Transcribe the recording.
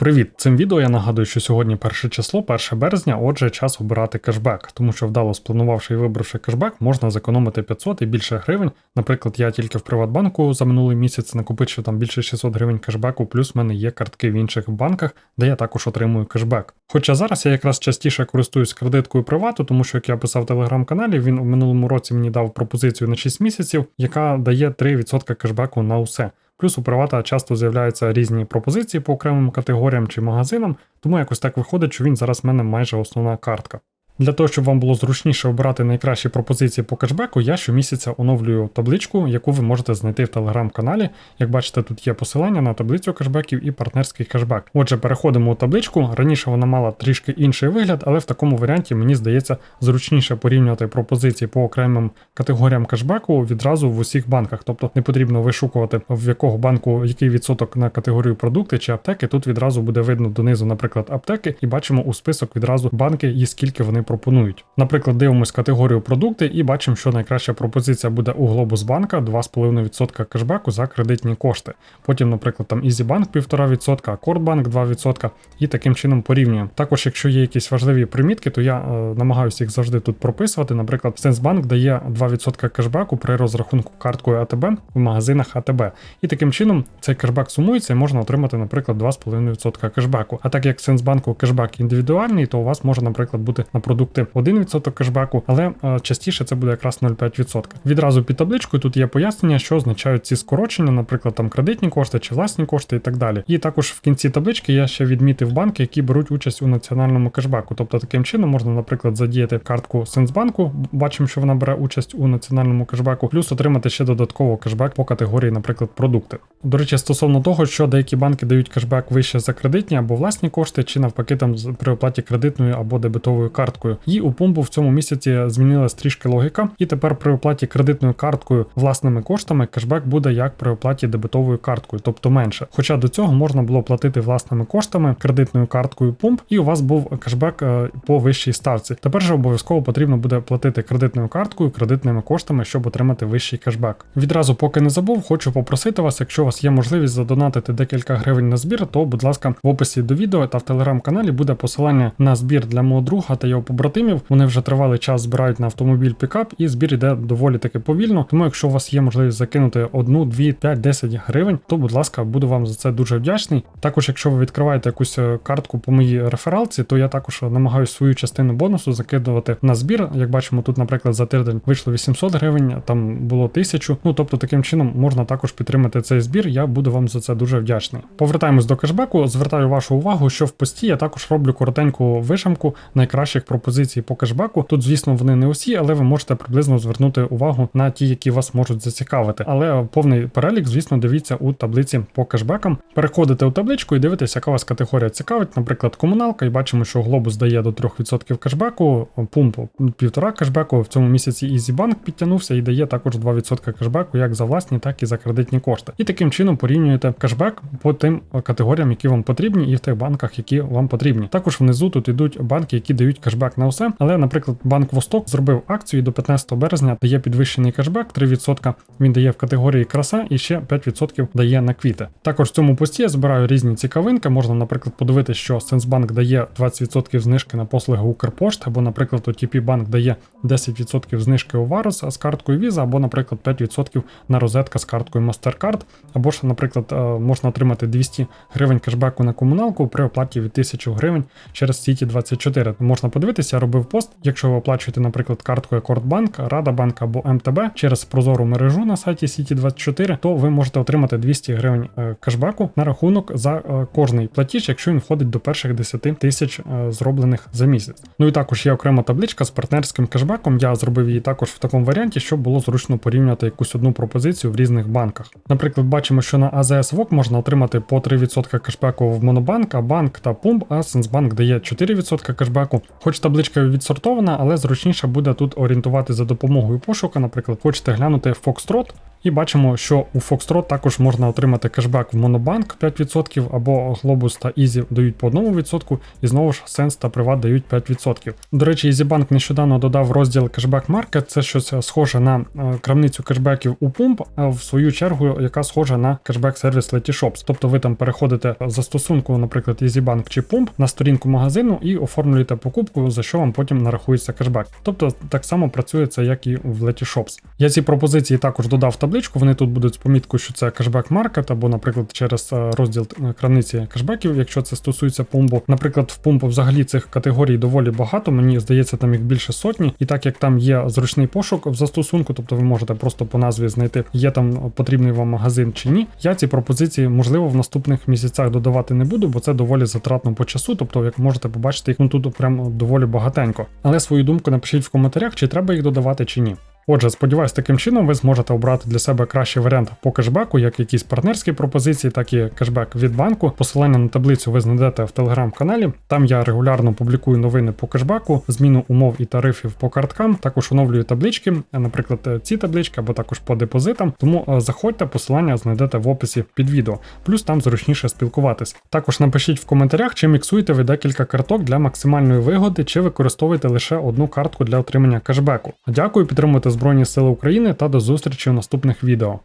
Привіт! Цим відео я нагадую, що сьогодні перше число, 1 березня, отже, час обирати кешбек, тому що вдало спланувавши і вибравши кешбек, можна зекономити 500 і більше гривень. Наприклад, я тільки в Приватбанку за минулий місяць накопичив там більше 600 гривень кешбеку, плюс в мене є картки в інших банках, де я також отримую кешбек. Хоча зараз я якраз частіше користуюсь кредиткою привату, тому що як я писав в телеграм-каналі, він у минулому році мені дав пропозицію на 6 місяців, яка дає 3% кешбеку на усе. Плюс у привата часто з'являються різні пропозиції по окремим категоріям чи магазинам, тому якось так виходить, що він зараз в мене майже основна картка. Для того, щоб вам було зручніше обирати найкращі пропозиції по кешбеку, я щомісяця оновлюю табличку, яку ви можете знайти в телеграм-каналі. Як бачите, тут є посилання на таблицю кешбеків і партнерський кешбек. Отже, переходимо у табличку. Раніше вона мала трішки інший вигляд, але в такому варіанті мені здається зручніше порівнювати пропозиції по окремим категоріям кешбеку відразу в усіх банках. Тобто не потрібно вишукувати в якого банку який відсоток на категорію продукти чи аптеки. Тут відразу буде видно донизу, наприклад, аптеки, і бачимо у список відразу банки і скільки вони пропонують. Наприклад, дивимось категорію продукти і бачимо, що найкраща пропозиція буде у Глобусбанка 2,5% кешбеку за кредитні кошти. Потім, наприклад, там EasyBank 1,5%, Акордбанк 2% і таким чином порівнюємо. Також, якщо є якісь важливі примітки, то я е, намагаюся їх завжди тут прописувати. Наприклад, Сенсбанк дає 2% кешбеку при розрахунку карткою АТБ в магазинах АТБ. І таким чином цей кешбек сумується і можна отримати, наприклад, 2,5% кешбеку. А так як Сенсбанку кешбек індивідуальний, то у вас може, наприклад, бути на продукти 1% кешбеку, але е, частіше це буде якраз 0,5%. Відразу під табличкою тут є пояснення, що означають ці скорочення, наприклад, там кредитні кошти чи власні кошти і так далі. І також в кінці таблички я ще відмітив банки, які беруть участь у національному кешбеку. Тобто таким чином можна, наприклад, задіяти картку Сенсбанку, бачимо, що вона бере участь у національному кешбеку, плюс отримати ще додатково кешбек по категорії, наприклад, продукти. До речі, стосовно того, що деякі банки дають кешбек вище за кредитні або власні кошти, чи навпаки там при оплаті кредитною або дебетовою карткою. І у пумбу в цьому місяці змінилась трішки логіка, і тепер при оплаті кредитною карткою власними коштами кешбек буде як при оплаті дебетовою карткою, тобто менше. Хоча до цього можна було платити власними коштами кредитною карткою пумп, і у вас був кешбек е, по вищій ставці. Тепер же обов'язково потрібно буде платити кредитною карткою, кредитними коштами, щоб отримати вищий кешбек. Відразу, поки не забув, хочу попросити вас, якщо вас є можливість задонатити декілька гривень на збір, то будь ласка, в описі до відео та в телеграм-каналі буде посилання на збір для мого друга та його побратимів. Вони вже тривалий час збирають на автомобіль пікап, і збір іде доволі таки повільно. Тому, якщо у вас є можливість закинути 1, 2, 5, 10 гривень, то будь ласка, буду вам за це дуже вдячний. Також, якщо ви відкриваєте якусь е, картку по моїй рефералці, то я також намагаюся свою частину бонусу закидувати на збір. Як бачимо, тут, наприклад, за тиждень вийшло 800 гривень, там було 1000. Ну тобто, таким чином можна також підтримати цей збір. Я буду вам за це дуже вдячний. Повертаємось до кешбеку. Звертаю вашу увагу, що в пості я також роблю коротеньку вишамку найкращих пропозицій по кешбеку. Тут, звісно, вони не усі, але ви можете приблизно звернути увагу на ті, які вас можуть зацікавити. Але повний перелік, звісно, дивіться у таблиці по кешбекам. Переходите у табличку і дивитесь, яка вас категорія цікавить. Наприклад, комуналка, і бачимо, що глобус дає до 3% кешбеку, пумп 1,5 кешбеку. В цьому місяці EasyBank підтягнувся і дає також 2% кешбеку як за власні, так і за кредитні кошти. І таким чином порівнюєте кешбек по тим категоріям, які вам потрібні, і в тих банках, які вам потрібні. Також внизу тут ідуть банки, які дають кешбек на все. Але, наприклад, банк Восток зробив акцію і до 15 березня дає підвищений кешбек, 3% він дає в категорії краса і ще 5% дає на квіти. Також в цьому пості я збираю різні цікавинки. Можна, наприклад, подивитися, що Сенсбанк дає 20% знижки на послуги Укрпошт, або, наприклад, OTP банк дає 10% знижки у Варус з карткою Visa, або, наприклад, 5% на розетка з карткою MasterCard, або ж, наприклад, е, можна отримати 200 гривень кешбеку на комуналку при оплаті від 1000 гривень через Сіті 24. Можна подивитися, я робив пост. Якщо ви оплачуєте, наприклад, карткою Акордбанк, Радабанк або МТБ через прозору мережу на сайті Сіті 24, то ви можете отримати 200 гривень е, кешбеку на рахунок за е, кожний платіж, якщо він входить до перших 10 тисяч зроблених за місяць. Ну і також є окрема табличка з партнерським кешбеком. Я зробив її також в такому варіанті, щоб було зручно порівняти якусь одну пропозицію в різних банках. Наприклад, бачимо, що на АЗС ВОК можна отримати по 3% кешбеку в Монобанк, а Банк та Пумп, а Сенсбанк дає 4% кешбеку. Хоч табличка відсортована, але зручніше буде тут орієнтувати за допомогою пошука. Наприклад, хочете глянути Foxtrot, І бачимо, що у Foxtrot також можна отримати кешбек в Monobank 5% або Globus та Easy дають по 1%, і знову ж Sense та Privat дають 5%. До речі, EasyBank нещодавно додав розділ Cashback Market, це щось схоже на е, крамницю кешбеків у Pump, а в свою чергу, яка схожа на кешбек сервіс Letyshops. Тобто ви там переходите в застосунку, наприклад, EasyBank чи Pump на сторінку магазину і оформлюєте покупку, за що вам потім нарахується кешбек. Тобто так само працює це, як і в Letyshops. Я ці пропозиції також додав в табличку. Вони тут будуть з поміткою, що це кешбек маркет, або, наприклад, через е, розділ е, крамниці кешбеків, якщо це стосується пумбу. Наприклад, в пумбу взагалі цих категорій доволі багато. Мені здається, там їх більше сотні. І так як там є зручний пошук в застосунку, тобто ви можете просто по назві знайти, є там потрібний вам магазин чи ні. Я ці пропозиції, можливо, в наступних місяцях додавати не буду, бо це доволі затратно по часу. Тобто, як можете побачити, їх ну тут прям доволі багатенько. Але свою думку напишіть в коментарях, чи треба їх додавати чи ні. Отже, сподіваюсь, таким чином ви зможете обрати для себе кращий варіант по кешбеку, як якісь партнерські пропозиції, так і кешбек від банку. Посилання на таблицю ви знайдете в телеграм-каналі. Там я регулярно публікую новини по кешбеку, зміну умов і тарифів по карткам. Також оновлюю таблички, наприклад, ці таблички або також по депозитам. Тому е, заходьте, посилання знайдете в описі під відео. Плюс там зручніше спілкуватись. Також напишіть в коментарях, чи міксуєте ви декілька карток для максимальної вигоди, чи використовуєте лише одну картку для отримання кешбеку. Дякую, підтримуйте Збройні Сили України та до зустрічі у наступних відео.